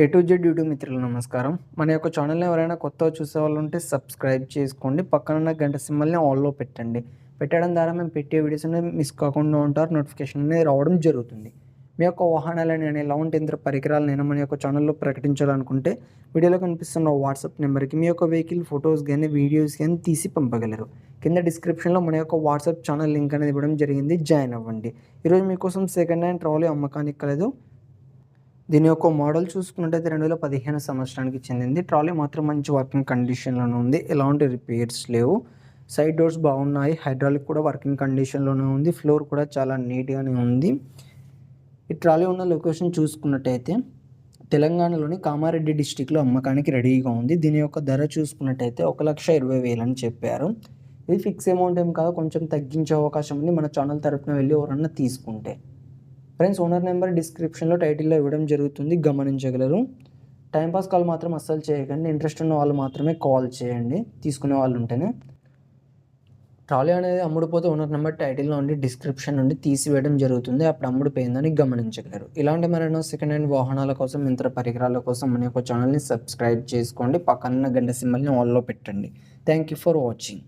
A to Z YouTube మిత్రులు నమస్కారం. మన యొక్క ఛానల్ని ఎవరైనా కొత్తగా చూసే వాళ్ళు ఉంటే సబ్స్క్రైబ్ చేసుకోండి. పక్కన ఉన్న గంట సింబల్ని ఆల్లో పెట్టండి. పెట్టడం ద్వారా మేము పెట్టే వీడియోస్ అనేది మిస్ కాకుండా ఉంటారు. నోటిఫికేషన్ అనేది రావడం జరుగుతుంది. మీ యొక్క వాహనాలని నేను ఎలా ఉంటే ఇంత పరికరాలు నేను మన యొక్క ఛానల్లో ప్రకటించాలనుకుంటే వీడియోలో కనిపిస్తున్న వాట్సాప్ నెంబర్కి మీ యొక్క వెహికల్ ఫొటోస్ కానీ వీడియోస్ కానీ తీసి పంపగలరు. కింద డిస్క్రిప్షన్లో మన యొక్క వాట్సాప్ ఛానల్ లింక్ అనేది ఇవ్వడం జరిగింది. జాయిన్ అవ్వండి. ఈరోజు మీకోసం సెకండ్ హ్యాండ్ ట్రాలీ అమ్మకానికి కలదు. దీని యొక్క మోడల్ చూసుకున్నట్టయితే రెండు వేల పదిహేను సంవత్సరానికి చెందింది. ట్రాలీ మాత్రం మంచి వర్కింగ్ కండిషన్లోనే ఉంది. ఎలాంటి రిపేర్స్ లేవు. సైడ్ డోర్స్ బాగున్నాయి. హైడ్రాలిక్ కూడా వర్కింగ్ కండిషన్లోనే ఉంది. ఫ్లోర్ కూడా చాలా నీట్గానే ఉంది. ఈ ట్రాలీ ఉన్న లొకేషన్ చూసుకున్నట్టయితే తెలంగాణలోని కామారెడ్డి డిస్టిక్లో అమ్మకానికి రెడీగా ఉంది. దీని యొక్క ధర చూసుకున్నట్టయితే ఒక లక్ష ఇరవై వేలు అని చెప్పారు. ఇది ఫిక్స్ అమౌంట్ ఏం కాదు. కొంచెం తగ్గించే అవకాశం ఉంది. మన ఛానల్ తరఫున వెళ్ళి ఎవరన్నా తీసుకుంటే. ఫ్రెండ్స్ ఓనర్ నెంబర్ డిస్క్రిప్షన్లో టైటిల్లో ఇవ్వడం జరుగుతుంది. గమనించగలరు. టైంపాస్ కాల్ మాత్రం అస్సలు చేయకండి. ఇంట్రెస్ట్ ఉన్న వాళ్ళు మాత్రమే కాల్ చేయండి. తీసుకునే వాళ్ళు ఉంటేనే. ట్రాలీ అనేది అమ్ముడుపోతే ఓనర్ నెంబర్ టైటిల్లో ఉండి డిస్క్రిప్షన్ నుండి తీసివేయడం జరుగుతుంది. అప్పుడు అమ్ముడుపోయిందని గమనించగలరు. ఇలాంటి మరెన్నో సెకండ్ హ్యాండ్ వాహనాల కోసం ఇతర పరికరాల కోసం మన యొక్క ఛానల్ని సబ్స్క్రైబ్ చేసుకోండి. పక్కన గంట సింబల్ని ఆల్లో పెట్టండి. Thank you for watching